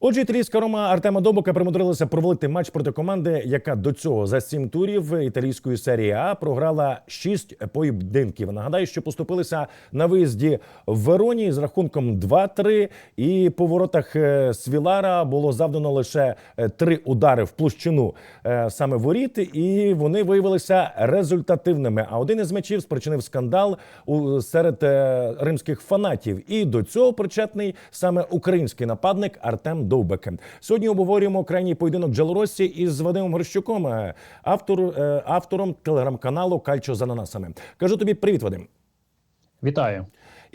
Отже, італійська рома Артема Добока примудрилася провалити матч проти команди, яка до цього за сім турів італійської серії А програла шість поєдинків. Нагадаю, що поступилися на виїзді в Вероні з рахунком 2-3. І по воротах е, Свілара було завдано лише е, три удари в площину е, саме воріт, і вони виявилися результативними. А один із м'ячів спричинив скандал серед римських фанатів. І до цього причетний саме український нападник Артем Довбек. Сьогодні обговорюємо крайній поєдинок джелоросі із Вадимом Горщуком, е, автор, е, автором телеграм-каналу Кальчо з ананасами. Кажу тобі привіт, Вадим. Вітаю.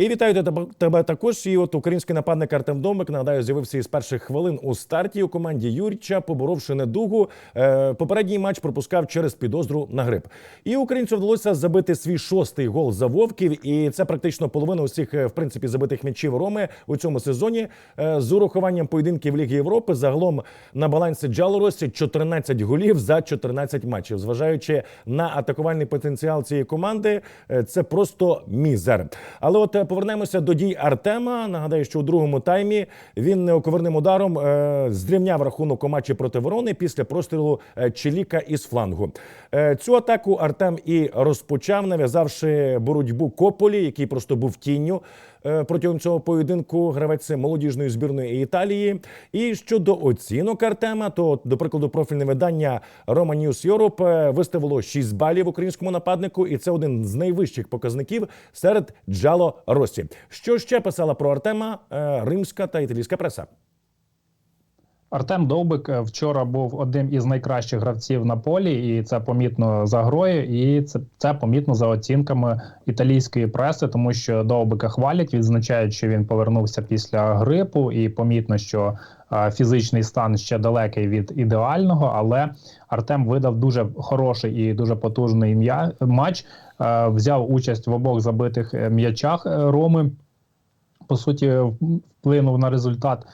І вітаю тебе, також. І от український нападник Артем Домик, нагадаю, з'явився із перших хвилин у старті у команді Юрча, поборовши недугу. Е, попередній матч пропускав через підозру на грип. І українцю вдалося забити свій шостий гол за вовків. І це практично половина усіх, е, в принципі, забитих м'ячів Роми у цьому сезоні. Е, з урахуванням поєдинків Ліги Європи загалом на балансі Джалоросі 14 голів за 14 матчів. Зважаючи на атакувальний потенціал цієї команди, це просто мізер. Але от повернемося до дій Артема. Нагадаю, що у другому таймі він неоковерним ударом е, зрівняв рахунок у матчі проти Ворони після прострілу е, Челіка із флангу. Е, цю атаку Артем і розпочав, нав'язавши боротьбу Кополі, який просто був тінню. Е, Протягом цього поєдинку гравець молодіжної збірної Італії. І щодо оцінок Артема, то до прикладу профільне видання Roma News Europe е, виставило 6 балів українському нападнику, і це один з найвищих показників серед Джало Росі. Що ще писала про Артема е, римська та італійська преса? Артем Довбик е, вчора був одним із найкращих гравців на полі, і це помітно за грою, і це, це помітно за оцінками італійської преси, тому що Довбика хвалять, відзначають, що він повернувся після грипу, і помітно, що е, фізичний стан ще далекий від ідеального. Але Артем видав дуже хороший і дуже потужний м'я матч. Е, взяв участь в обох забитих е, м'ячах е, Роми. По суті, вплинув на результат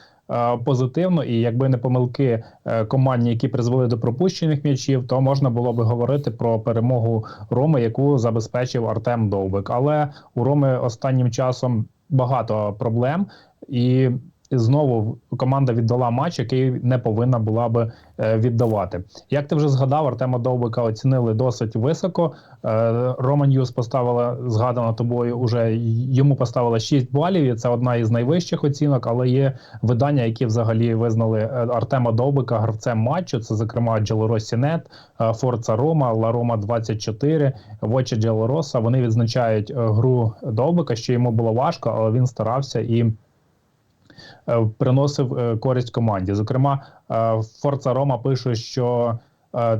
позитивно, і якби не помилки команді, командні, які призвели до пропущених м'ячів, то можна було би говорити про перемогу Роми, яку забезпечив Артем Довбик. Але у Роми останнім часом багато проблем і. Знову команда віддала матч, який не повинна була би е, віддавати. Як ти вже згадав, Артема Довбика оцінили досить високо. Е, Рома Ньюс поставила згадана тобою. Уже йому поставила 6 балів. і Це одна із найвищих оцінок. Але є видання, які взагалі визнали е, Артема Довбика гравцем матчу. Це зокрема Джелоросінет, Форца Рома, Ла Рома 24, Воче Джелороса. Вони відзначають е, гру Довбика, що йому було важко, але він старався і. Е, приносив е, користь команді. Зокрема, е, Форца Рома пише, що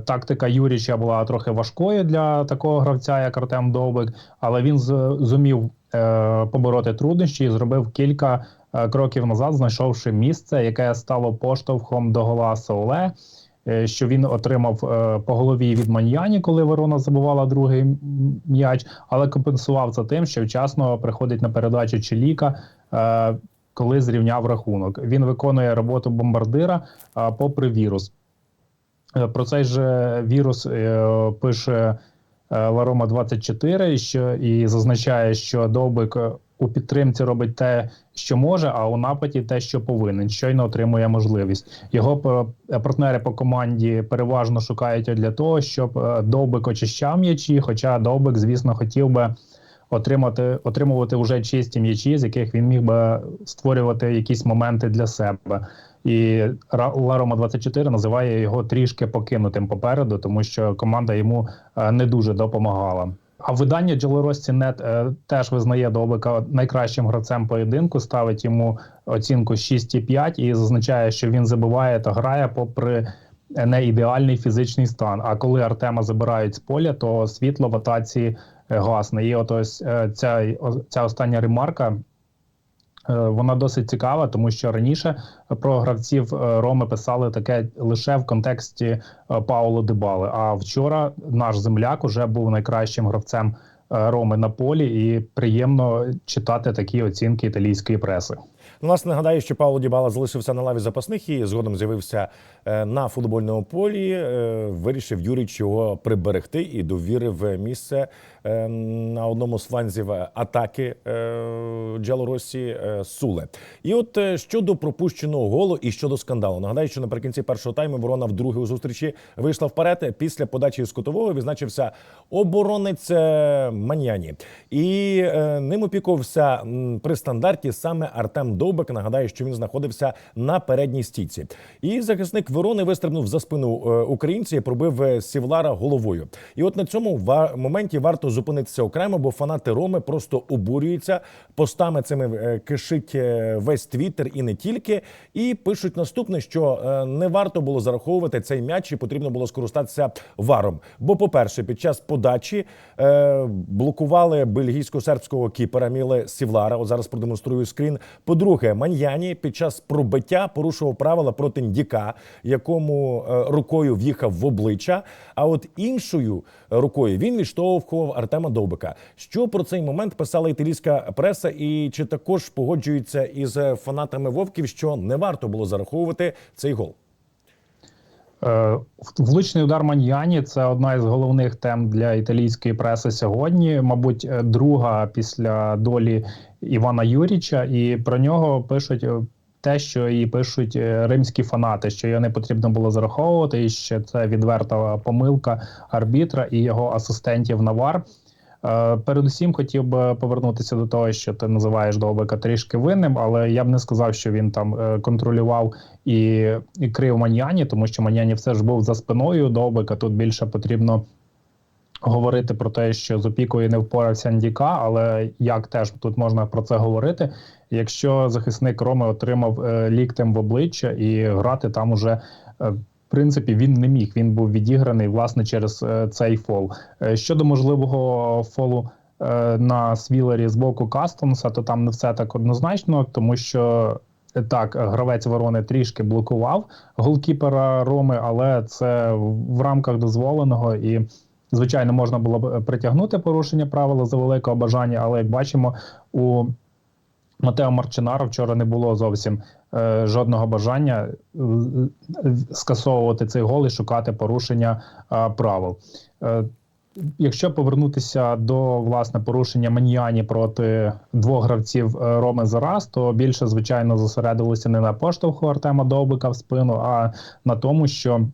тактика Юріча була трохи важкою для такого гравця, як Артем Довбик, але він зумів побороти труднощі і зробив кілька кроків назад, знайшовши місце, яке стало поштовхом до гола Соуле. Що він отримав по голові від Маньяні, коли Ворона забувала другий м'яч, але компенсував це тим, що вчасно приходить на передачу Челіка коли зрівняв рахунок. Він виконує роботу бомбардира а, попри вірус. Е, про цей же вірус е, пише е, Ларома 24 що, і зазначає, що Довбик у підтримці робить те, що може, а у нападі те, що повинен. Щойно отримує можливість. Його партнери по команді переважно шукають для того, щоб Довбик очищав м'ячі. Хоча Довбик, звісно, хотів би отримати отримувати вже чисті м'ячі, з яких він міг би створювати якісь моменти для себе. І Ларома 24 називає його трішки покинутим попереду, тому що команда йому е, не дуже допомагала. А видання Джелоросці.нет е, теж визнає Довбика найкращим гравцем поєдинку, ставить йому оцінку 6,5 і зазначає, що він забиває та грає попри не ідеальний фізичний стан. А коли Артема забирають з поля, то світло в атаці Е, гасне. І от ось е, ця, ця остання ремарка. Е, вона досить цікава, тому що раніше про гравців Роми писали таке лише в контексті Пауло Дебали. А вчора наш земляк уже був найкращим гравцем Роми на полі, і приємно читати такі оцінки італійської преси. Ну, власне, нагадаю, що Павло Дібала залишився на лаві запасних і згодом з'явився е, на футбольному полі. Е, Вирішив Юріч його приберегти і довірив місце на одному з фланзів атаки е, Джалоросі е, Суле. І от е, щодо пропущеного голу і щодо скандалу. Нагадаю, що наприкінці першого тайму ворона вдруге у зустрічі вийшла вперед. Після подачі з кутового відзначився оборонець е, Маньяні. І е, ним опікувався при стандарті саме Артем Довбик. Нагадаю, що він знаходився на передній стійці. І захисник Ворони вистрибнув за спину е, українця і пробив е, Сівлара головою. І от на цьому моменті варто зупинитися окремо, бо фанати Роми просто обурюються. Постами цими е, кишить е, весь твіттер і не тільки. І пишуть наступне, що е, не варто було зараховувати цей м'яч, і потрібно було скористатися варом. Бо, по-перше, під час подачі блокували бельгійсько-сербського кіпера Міле Сівлара. От зараз продемонструю скрін. По-друге, Маньяні під час пробиття порушував правила проти Ndіка, якому рукою в'їхав в обличчя. А от іншою рукою він відштовхував Артема Довбика. Що про цей момент писала італійська преса, і чи також погоджується із фанатами Вовків, що не варто було зараховувати цей гол? Е, Влучний удар Маньяні це одна із головних тем для італійської преси сьогодні. Мабуть, друга після долі Івана Юріча, і про нього пишуть е, те, що і пишуть е, римські фанати, що його не потрібно було зараховувати, і що це відверта помилка арбітра і його асистентів на ВАР. Е, Передусім хотів би повернутися до того, що ти називаєш Довбика трішки винним, але я б не сказав, що він там е, контролював і, і крив Маньяні, тому що Маньяні все ж був за спиною Довбика. Тут більше потрібно говорити про те, що з опікою не впорався Ndіка, але як теж тут можна про це говорити? Якщо захисник Роми отримав е, ліктем в обличчя і грати там уже. е, в принципі, він не міг. Він був відіграний власне через е, цей фол. Е, щодо можливого фолу е, на свілері з боку Кастонса, то там не все так однозначно, тому що е, так, гравець ворони трішки блокував голкіпера Роми, але це в рамках дозволеного і. Звичайно, можна було б притягнути порушення правила за великого бажання, але як бачимо, у Матео Марчинара вчора не було зовсім е, жодного бажання е, е, скасовувати цей гол і шукати порушення е, правил. Е, Якщо повернутися до власне порушення Маньяні проти двох гравців е, Роми зараз, то більше звичайно зосередилися не на поштовху Артема Довбика в спину, а на тому, що е,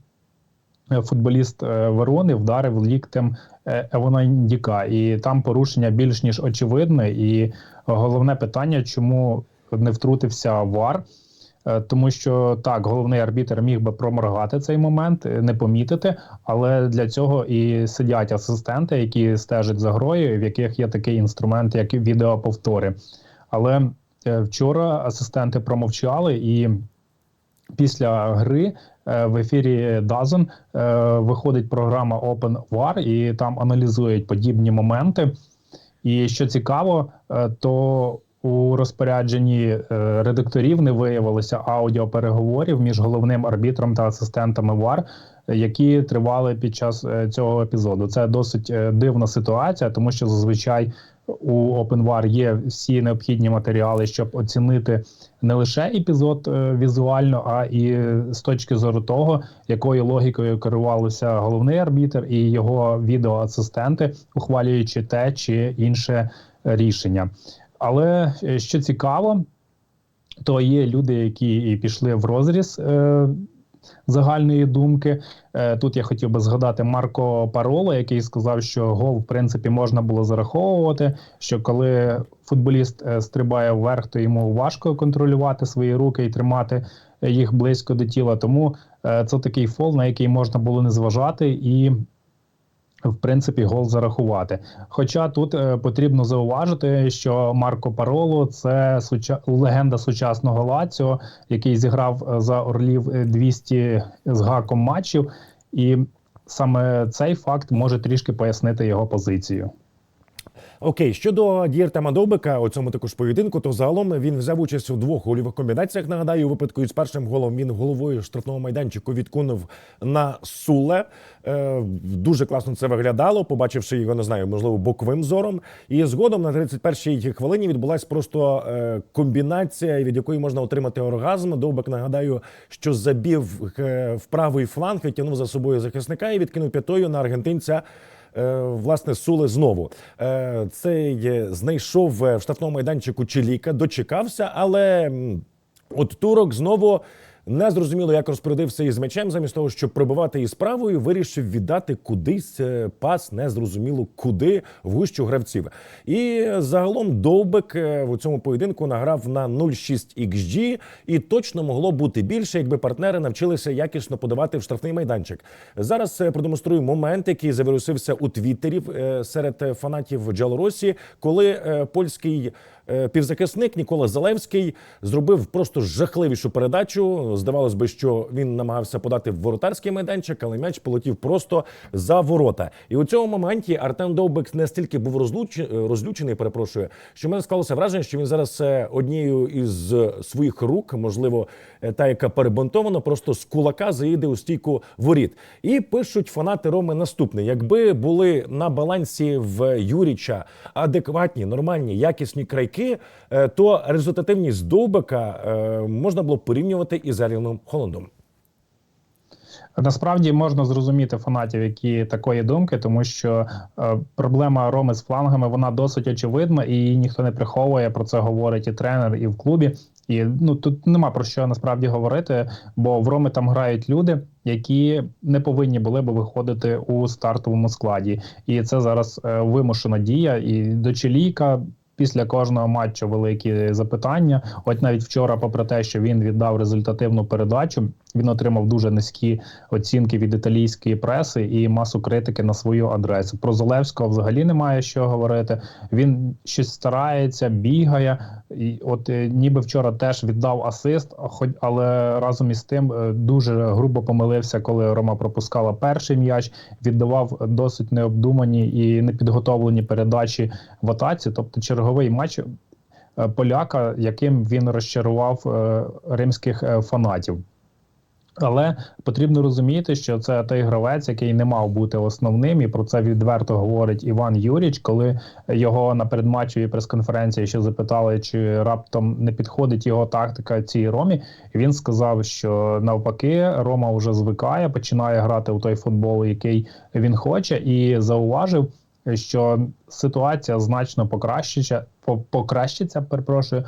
футболіст е, Верони вдарив ліктем е, Евона Ndіка. і там порушення більш ніж очевидне. І головне питання, чому не втрутився ВАР. Е, Тому що так, головний арбітр міг би проморгати цей момент, е, не помітити, але для цього і сидять асистенти, які стежать за грою, в яких є такий інструмент, як відеоповтори. Але е, вчора асистенти промовчали, і після гри е, в ефірі Дазен е, виходить програма Open VAR, і там аналізують подібні моменти. І що цікаво, е, то у розпорядженні е, редакторів не виявилося аудіопереговорів між головним арбітром та асистентами ВАР, е, які тривали під час е, цього епізоду. Це досить е, дивна ситуація, тому що зазвичай у OpenVAR є всі необхідні матеріали, щоб оцінити не лише епізод е, візуально, а і з точки зору того, якою логікою керувалися головний арбітр і його відеоасистенти, ухвалюючи те чи інше рішення. Але е, що цікаво, то є люди, які і пішли в розріз е, загальної думки. Е, тут я хотів би згадати Марко Пароло, який сказав, що гол в принципі можна було зараховувати. Що коли футболіст е, стрибає вверх, то йому важко контролювати свої руки і тримати е, їх близько до тіла. Тому це такий фол, на який можна було не зважати і в принципі гол зарахувати. Хоча тут е, потрібно зауважити, що Марко Пароло це суча... легенда сучасного Лаціо, який зіграв е, за Орлів е, 200 з гаком матчів, і саме цей факт може трішки пояснити його позицію. Окей, щодо Дієртема Довбика, у цьому також поєдинку, то загалом він взяв участь у двох гольових комбінаціях. Нагадаю, у випадку із першим голом він головою штрафного майданчику відкунув на Суле. Е, дуже класно це виглядало, побачивши його, не знаю, можливо, боковим зором. І згодом на 31-й хвилині відбулася просто е, комбінація, від якої можна отримати оргазм. Довбик нагадаю, що забів е, в правий фланг, відтягнув за собою захисника і відкинув п'ятою на аргентинця. Е, власне Суле знову. Е, Цей е, знайшов в штрафному майданчику Чиліка, дочекався, але от турок знову. Не зрозуміло, як розпорядився із м'ячем, замість того, щоб пробивати із правою, вирішив віддати кудись е, пас, незрозуміло куди в гущу гравців. І загалом Довбик е, у цьому поєдинку награв на 0,6 XG, і точно могло бути більше, якби партнери навчилися якісно подавати в штрафний майданчик. Зараз е, продемонструю момент, який завірусився у Твіттері серед фанатів Джалоросі, коли польський. Е, Півзахисник Нікола Залевський зробив просто жахливішу передачу. Здавалось би, що він намагався подати в воротарський майданчик, але м'яч полетів просто за ворота. І у цьому моменті Артем Довбик настільки був розлуч... розлючений, перепрошую, що в мене склалося враження, що він зараз е, однією із своїх рук, можливо, е, та яка перебунтована, просто з кулака заїде у стійку воріт. І пишуть фанати Роми наступне: якби були на балансі в Юріча адекватні, нормальні, якісні крайки, е, то результативність Довбика е, можна було порівнювати із Ерлінгом Холландом. Насправді можна зрозуміти фанатів, які такої думки, тому що е, проблема Роми з флангами вона досить очевидна, і ніхто не приховує. Про це говорить і тренер, і в клубі. І ну тут нема про що насправді говорити, бо в Роми там грають люди, які не повинні були би виходити у стартовому складі. І це зараз е, вимушена дія. І до Челійка після кожного матчу великі запитання. От навіть вчора, попри те, що він віддав результативну передачу, він отримав дуже низькі оцінки від італійської преси і масу критики на свою адресу. Про Золевського взагалі немає що говорити. Він щось старається, бігає. І от е, ніби вчора теж віддав асист, хоч але разом із тим е, дуже грубо помилився, коли Рома пропускала перший м'яч, віддавав досить необдумані і непідготовлені передачі в атаці. Тобто черговий матч е, поляка, яким він розчарував е, римських е, фанатів. Але потрібно розуміти, що це той гравець, який не мав бути основним, і про це відверто говорить Іван Юріч, коли його на передматчевій прес-конференції ще запитали, чи раптом не підходить його тактика цій ромі. Він сказав, що навпаки, Рома вже звикає, починає грати у той футбол, який він хоче, і зауважив. Що ситуація значно покращиться, покращиться, перепрошую,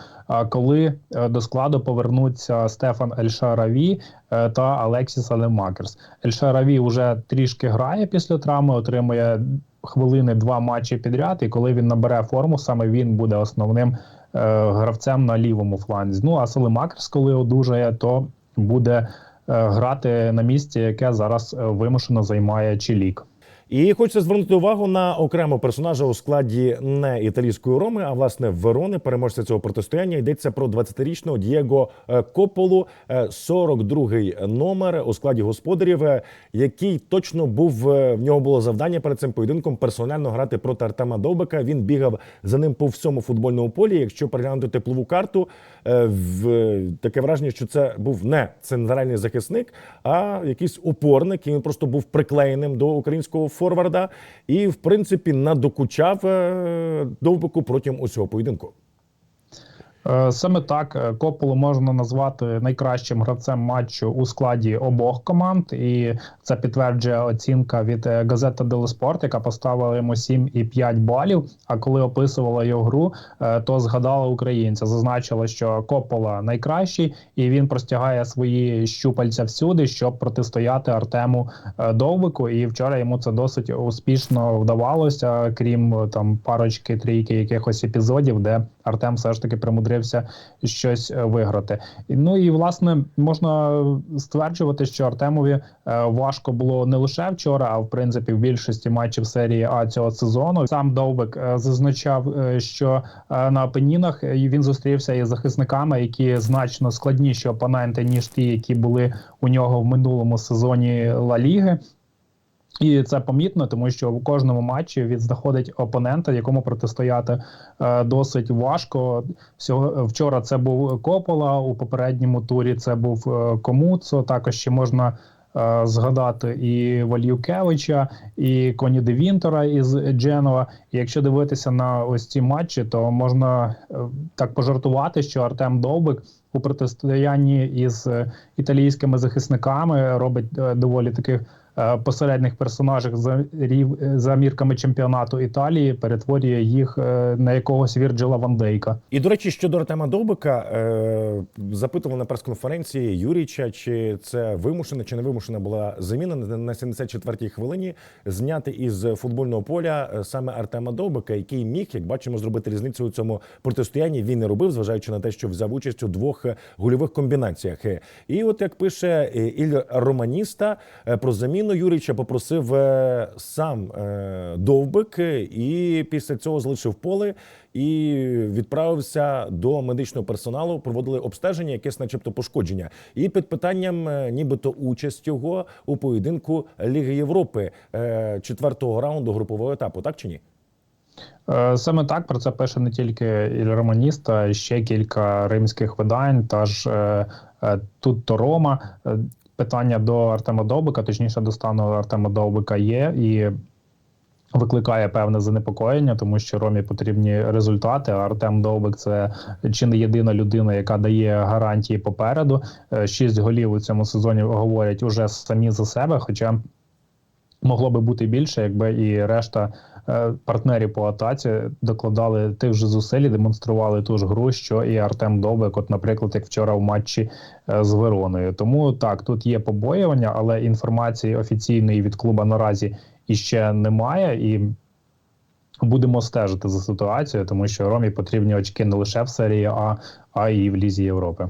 коли е, до складу повернуться Стефан Ельшараві е, та Алексіс Алемакерс. Ельшараві вже трішки грає після травми, отримує хвилини два матчі підряд. І коли він набере форму, саме він буде основним е, гравцем на лівому фланзі. Ну а Салемакерс, коли одужає, то буде грати на місці, яке зараз вимушено займає Чілік. І хочеться звернути увагу на окремого персонажа у складі не італійської роми, а власне Верони, переможця цього протистояння. Йдеться про 20-річного Дієго е, Кополу, е, 42-й номер у складі господарів, е, який точно був е, в нього було завдання перед цим поєдинком персонально грати проти Артема Довбика. Він бігав за ним по всьому футбольному полі. Якщо переглянути теплову карту, е, в таке враження, що це був не центральний захисник, а якийсь опорник. І він просто був приклеєним до українського форварда і, в принципі, надокучав е, довбику протягом усього поєдинку. Е, Саме так е, Кополу можна назвати найкращим гравцем матчу у складі обох команд, і це підтверджує оцінка від е, газета Дело Спорт, яка поставила йому 7,5 балів. А коли описувала його гру, то згадала українця. Зазначила, що Копола найкращий, і він простягає свої щупальця всюди, щоб протистояти Артему Довбику. І вчора йому це досить успішно вдавалося, крім там парочки трійки якихось епізодів, де Артем все ж таки примудрився щось е, виграти. Ну і власне можна стверджувати, що Артемові е, важко було не лише вчора, а в принципі в більшості матчів серії А цього сезону. Сам Довбик е, зазначав, що на Апенінах він зустрівся із захисниками, які значно складніші опоненти ніж ті, які були у нього в минулому сезоні Ла Ліги. І це помітно, тому що в кожному матчі він знаходить опонента, якому протистояти е, досить важко. Всього вчора це був Копола. У попередньому турі це був е, Комуцо. Також ще можна е, згадати і Вальюкевича, і Коні де Вінтора із Дженова. Якщо дивитися на ось ці матчі, то можна е, так пожартувати, що Артем Довбик у протистоянні із е, італійськими захисниками робить е, доволі таких посередніх персонажів за рів е, за мірками чемпіонату Італії, перетворює їх е, на якогось Вірджила Ван Дейка. І до речі, щодо Артема Довбика, е, запитували на прес-конференції Юріча, чи це вимушена чи не вимушена була заміна на на 74-й хвилині зняти із футбольного поля е, саме Артема Довбика, який міг, як бачимо, зробити різницю у цьому протистоянні. Він не робив, зважаючи на те, що взяв участь у двох е, гольових комбінаціях. Е, І от як пише е, Іль Романіста, е, про заміну Юріча попросив е, сам е, Довбик, е, і після цього залишив поле і відправився до медичного персоналу. Проводили обстеження, якесь, начебто, пошкодження. І під питанням, нібито участь його у поєдинку Ліги Європи четвертого раунду групового етапу, так чи ні? Саме так про це пише не тільки Іль Романіста, а ще кілька римських видань. Та ж тут то Рома. Питання до Артема Довбика, точніше до стану Артема Довбика є і викликає певне занепокоєння, тому що Ромі потрібні результати. А Артем Довбик це чи не єдина людина, яка дає гарантії попереду. Е, Шість голів у цьому сезоні говорять уже самі за себе. Хоча могло би бути більше, якби і решта партнерів по атаці докладали тих же зусиль, і демонстрували ту ж гру, що і Артем Довбик, от, наприклад, як вчора в матчі е, з Вероною. Тому так, тут є побоювання, але інформації офіційної від клуба наразі іще немає. І будемо стежити за ситуацією, тому що Ромі потрібні очки не лише в серії А, а й в Лізі Європи.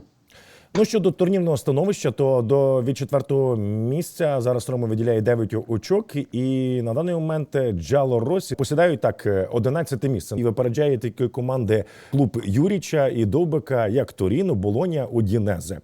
Ну щодо турнірного становища, то до від четвертого місця зараз Рома виділяє 9 очок, і на даний момент Джало Росі посідають так 11 місце і випереджає такі команди клуб Юріча і Довбика, як Торіно, Болоня, Удінезе.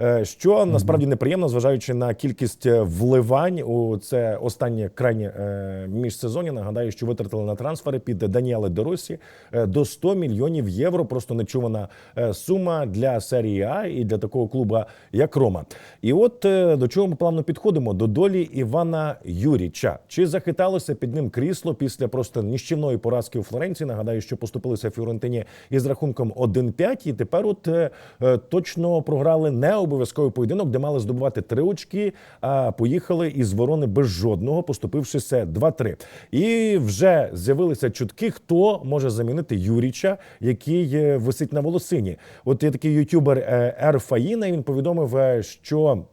Е, Що насправді неприємно, зважаючи на кількість вливань у це останнє крайнє е, міжсезоння. Нагадаю, що витратили на трансфери під Даніеле Доросі е, до 100 мільйонів євро. Просто нечувана сума для серії А і для такого клуба, як Рома. І от е, до чого ми плавно підходимо до долі Івана Юріча. Чи захиталося під ним крісло після просто ніщівної поразки у Флоренції? Нагадаю, що поступилися Фіорентині із рахунком 1-5, і тепер от е, е, точно програли не обов'язковий поєдинок, де мали здобувати три очки, а поїхали із ворони без жодного, поступившися 2-3. І вже з'явилися чутки, хто може замінити Юріча, який висить на волосині. От є такий ютубер е, Ер Фаїна. Він повідомив, е, що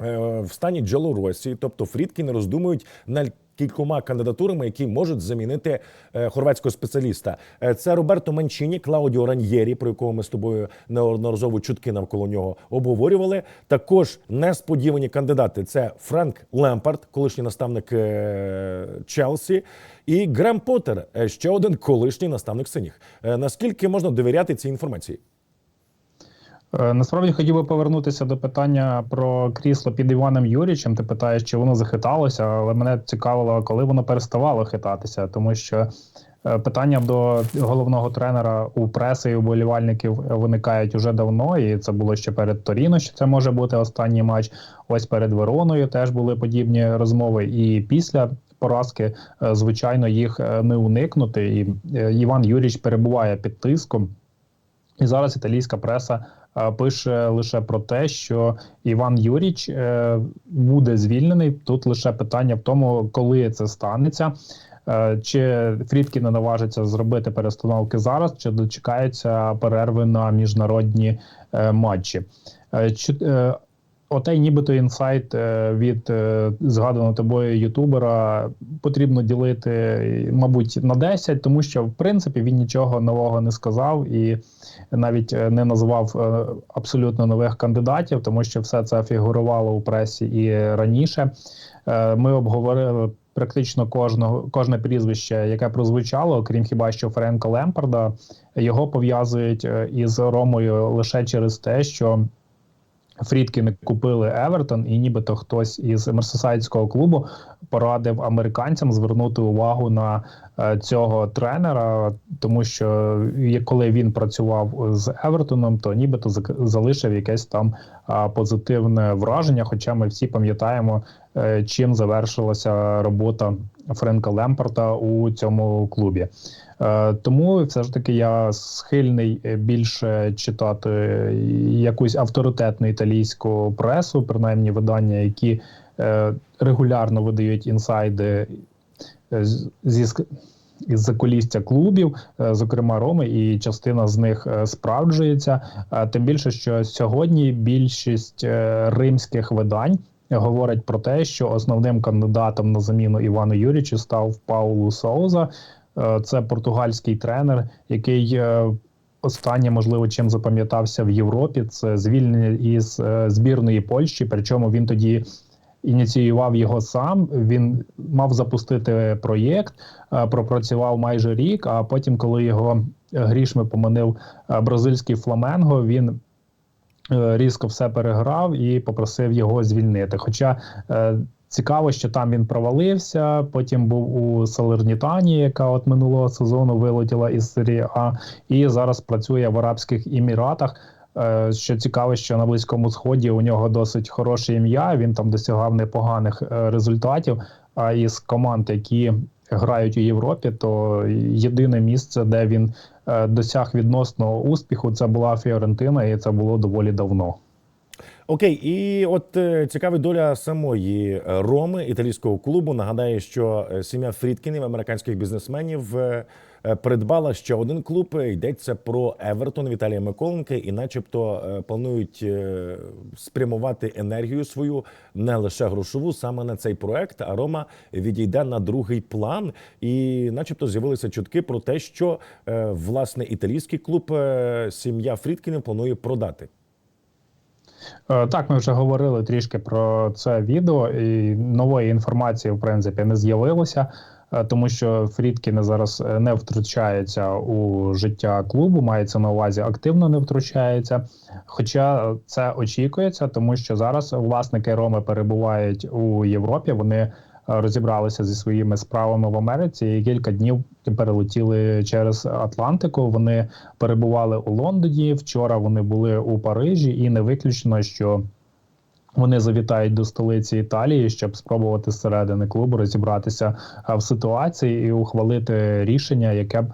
е, в стані Джалоросі, тобто Фрідки не роздумують над кількома кандидатурами, які можуть замінити е, хорватського спеціаліста. Це Роберто Манчіні, Клаудіо Раньєрі, про якого ми з тобою неодноразово чутки навколо нього обговорювали. Також несподівані кандидати: це Френк Лемпард, колишній наставник Челсі, і Грем Поттер, ще один колишній наставник синіх. Наскільки можна довіряти цій інформації? Е, Насправді хотів би повернутися до питання про крісло під Іваном Юрічем. Ти питаєш, чи воно захиталося, але мене цікавило, коли воно переставало хитатися, тому що е, питання до головного тренера у преси і уболівальників виникають уже давно, і це було ще перед Торіно, що це може бути останній матч. Ось перед Вероною теж були подібні розмови. І після поразки, е, звичайно, їх не уникнути. І Іван Юріч перебуває під тиском. І зараз італійська преса пише лише про те, що Іван Юріч е, буде звільнений. Тут лише питання в тому, коли це станеться. Е, Чи Фрідкі не наважиться зробити перестановки зараз, чи дочекаються перерви на міжнародні е, матчі? Отей, нібито інсайт е, від е, згаданого тобою ютубера потрібно ділити, мабуть, на 10, тому що в принципі він нічого нового не сказав і навіть е, не назвав абсолютно нових кандидатів, тому що все це фігурувало у пресі і раніше. Ми обговорили практично кожного кожне прізвище, яке прозвучало, окрім хіба що Френка Лемпарда, його пов'язують із Ромою лише через те, що. Фрідки не купили Евертон, і нібито хтось із мерсесайдського клубу порадив американцям звернути увагу на е, цього тренера, тому що коли він працював з Евертоном, то нібито залишив якесь там позитивне враження. Хоча ми всі пам'ятаємо, чим завершилася робота Френка Лемпорта у цьому клубі. Е, Тому все ж таки я схильний е, більше читати якусь авторитетну італійську пресу, принаймні видання, які е, регулярно видають інсайди е, зі із закулісся клубів, е, зокрема Роми, і частина з них е, справджується. Е, Тим більше, що сьогодні більшість е, римських видань говорить про те, що основним кандидатом на заміну Івану Юрічу став Паулу Соуза. Е, Це португальський тренер, який е, останнє, можливо, чим запам'ятався в Європі. Це звільнення із е, збірної Польщі. Причому він тоді ініціював його сам. Він мав запустити проєкт, пропрацював майже рік. А потім, коли його грішми поманив бразильський фламенго, він різко все переграв і попросив його звільнити. Хоча е, цікаво, що там він провалився. Потім був у Салернітані, яка от минулого сезону вилетіла із серії А, і зараз працює в Арабських Еміратах. Е, Що цікаво, що на близькому сході у нього досить хороше ім'я. Він там досягав непоганих е, результатів. А із команд, які грають у Європі, то єдине місце, де він е, досяг відносного успіху, це була Фіорентина, і це було доволі давно. Окей, і от е, цікава доля самої е, Роми, італійського клубу. Нагадаю, що е, сім'я Фрідкінів, американських бізнесменів, придбала ще один клуб. Йдеться про Евертон Віталія Миколенка, і, начебто, планують спрямувати енергію свою не лише грошову, саме на цей проект. А Рома відійде на другий план. І, начебто, з'явилися чутки про те, що власне італійський клуб сім'я Фрідкінів планує продати. Е, Так, ми вже говорили трішки про це відео, і нової інформації, в принципі, не з'явилося, е, тому що Фрідкіни зараз е, не втручаються у життя клубу, мається на увазі активно не втручається. Хоча це очікується, тому що зараз власники Роми перебувають у Європі. Вони розібралися зі своїми справами в Америці і кілька днів перелетіли через Атлантику. Вони перебували у Лондоні. Вчора вони були у Парижі, і не виключено, що вони завітають до столиці Італії, щоб спробувати зсередини клубу розібратися в ситуації і ухвалити рішення, яке б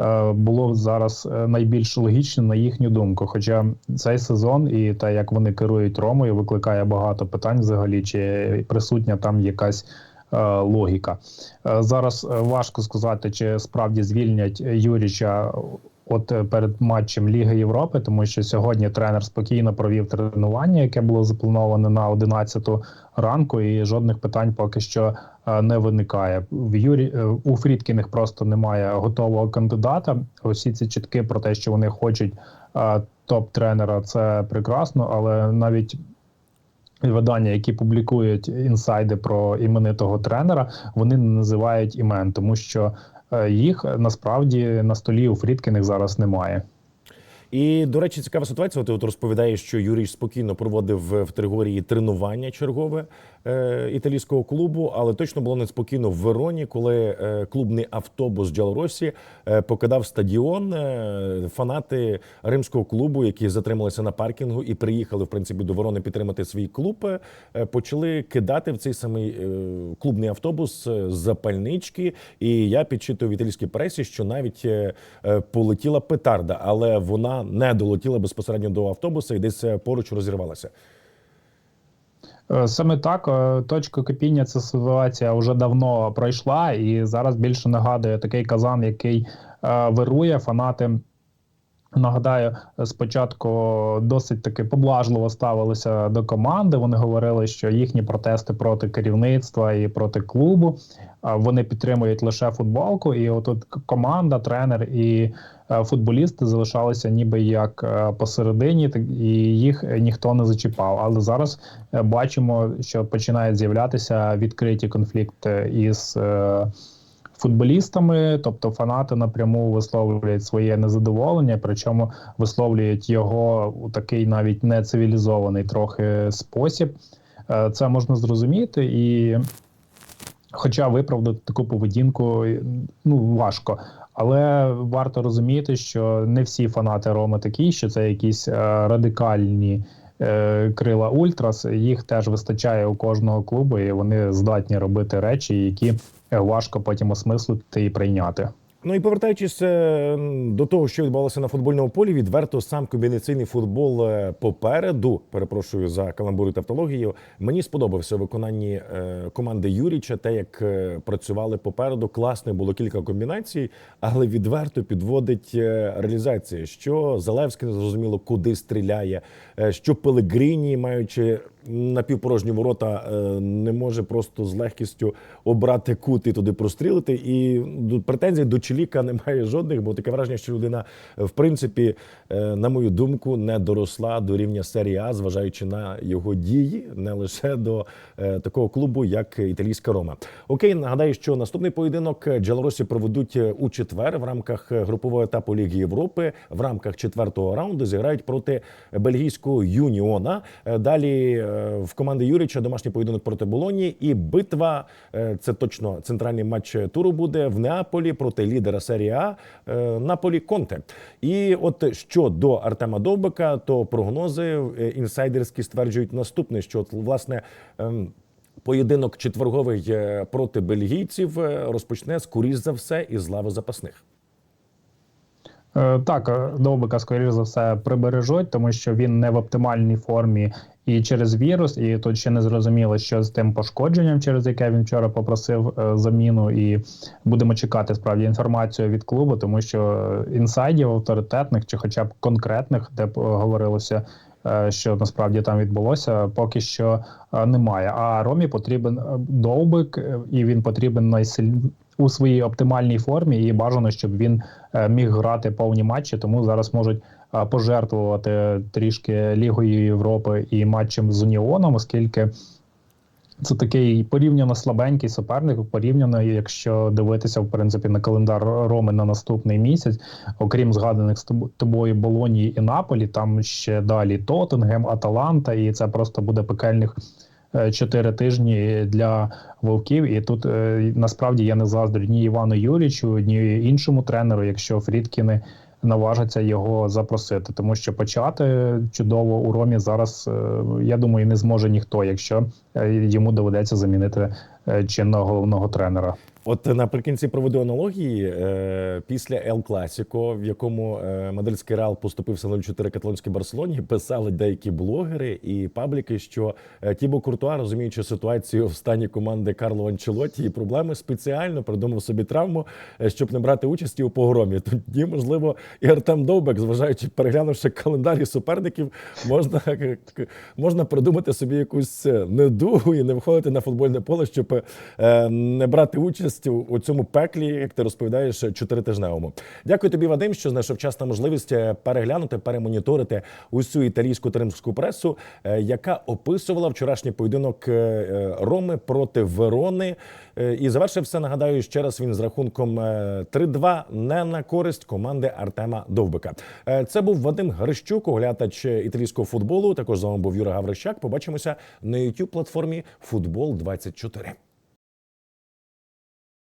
е, було зараз е, найбільш логічним на їхню думку. Хоча цей сезон і те, як вони керують Ромою, викликає багато питань взагалі, чи присутня там якась. Е, Логіка Е, зараз е, важко сказати, чи справді звільнять Юріча от перед матчем Ліги Європи, тому що сьогодні тренер спокійно провів тренування, яке було заплановане на 11 ранку, і жодних питань поки що не виникає. В Юрі у Фрідкіних просто немає готового кандидата. Усі ці чутки про те, що вони хочуть топ-тренера, це прекрасно, але навіть. Видання, які публікують інсайди про іменитого тренера, вони не називають імен, тому що е, їх насправді на столі у Фрідкіних зараз немає. І до речі, цікава ситуація. Ти от розповідаєш, що Юрій спокійно проводив в Тригорії тренування чергове італійського клубу, але точно було неспокійно в Вероні, коли е, клубний автобус Джалоросі е, покидав стадіон. Е, фанати римського клубу, які затрималися на паркінгу і приїхали в принципі до Ворони підтримати свій клуб, е, почали кидати в цей самий е, клубний автобус е, запальнички. І я підчитую в італійській пресі, що навіть е, е, полетіла петарда, але вона не долетіла безпосередньо до автобуса і десь е, поруч розірвалася. Е, Саме так, е, точка кипіння ця ситуація вже давно пройшла, і зараз більше нагадує такий казан, який е, вирує фанати. Нагадаю, спочатку досить таки поблажливо ставилися до команди. Вони говорили, що їхні протести проти керівництва і проти клубу вони підтримують лише футболку. І отут команда, тренер і е, футболісти залишалися ніби як е, посередині, і їх ніхто не зачіпав. Але зараз е, бачимо, що починають з'являтися відкриті конфлікти із. Футболістами, тобто фанати напряму висловлюють своє незадоволення, причому висловлюють його у такий навіть нецивілізований трохи спосіб. Е, Це можна зрозуміти, і Хоча виправдати таку поведінку ну важко. Але варто розуміти, що не всі фанати Роми такі, що це якісь е, радикальні крила Ультрас. Їх теж вистачає у кожного клубу, і вони здатні робити речі, які е, важко потім осмислити і прийняти. Ну і повертаючись е, до того, що відбувалося на футбольному полі, відверто сам комбінаційний футбол е, попереду. Перепрошую за каламбур і тавтологію. Мені сподобався виконанні е, команди Юріча, те, як працювали попереду. Класно було кілька комбінацій, але відверто підводить реалізація, що Залевський не зрозуміло, куди стріляє, що Пелегріні, маючи напівпорожні ворота, е, не може просто з легкістю обрати кут і туди прострілити. І претензій до Челіка немає жодних, бо таке враження, що людина, е, в принципі, е, на мою думку, не доросла до рівня серії А, зважаючи на його дії, не лише до такого клубу, як італійська Рома. Окей, нагадаю, що наступний поєдинок Джелоросі проведуть у четвер в рамках групового етапу Ліги Європи. В рамках четвертого раунду зіграють проти бельгійського юніона. Далі в команди Юріча домашній поєдинок проти Болоні і битва. е, Це точно центральний матч туру буде в Неаполі проти лідера серії А е, Наполі Конте. І от щодо Артема Довбика, то прогнози е, інсайдерські стверджують наступне: що от, власне. ем, Поєдинок четверговий проти бельгійців розпочне скоріш за все із лави запасних. Е, Так, е, Довбика, скоріш за все, прибережуть, тому що він не в оптимальній формі і через вірус, і тут ще не зрозуміло, що з тим пошкодженням, через яке він вчора попросив е, заміну. І будемо чекати справді інформацію від клубу, тому що е, інсайдів авторитетних чи хоча б конкретних, де б е, говорилося. е, Що насправді там відбулося, поки що е, немає. А Ромі потрібен е, довбик, е, і він потрібен найсиль... у своїй оптимальній формі, і бажано, щоб він е, міг грати повні матчі, тому зараз можуть е, пожертвувати трішки Лігою Європи і матчем з Уніоном, оскільки це такий порівняно слабенький суперник, порівняно, якщо дивитися в принципі на календар Роми на наступний місяць, окрім згаданих з тоб- тобою Болонії і Наполі, там ще далі Тоттенгем, Аталанта, і це просто буде пекельних. Чотири тижні для вовків, і тут е, насправді я не заздрю ні Івану Юрічу, ні іншому тренеру, якщо Фрідкіни наважаться його запросити, тому що почати чудово у Ромі зараз, е, я думаю, не зможе ніхто, якщо е, йому доведеться замінити чинного головного тренера. От наприкінці проведу аналогії е, після Ел Класіко, в якому е, Мадельський Реал поступився 0-4 каталонській Барселоні, писали деякі блогери і пабліки, що е, Тібо Куртуа, розуміючи ситуацію в стані команди Карло Анчелоті і проблеми, спеціально придумав собі травму, щоб не брати участі у погромі. Тоді, можливо, і Артем Довбек, зважаючи, переглянувши календарі суперників, можна, можна придумати собі якусь недугу і не виходити на футбольне поле, щоб не брати участь у у цьому пеклі, як ти розповідаєш, чотиритижневому. Дякую тобі, Вадим, що знайшов час та можливість е, переглянути, перемоніторити усю італійську тримську пресу, е, яка описувала вчорашній поєдинок е, Роми проти Верони. І завершився, нагадаю, ще раз він з рахунком е, 3-2 не на користь команди Артема Довбика. Це був Вадим Грищук, оглядач італійського футболу. Також з вами був Юра Гаврищак. Побачимося на youtube платформі Футбол 24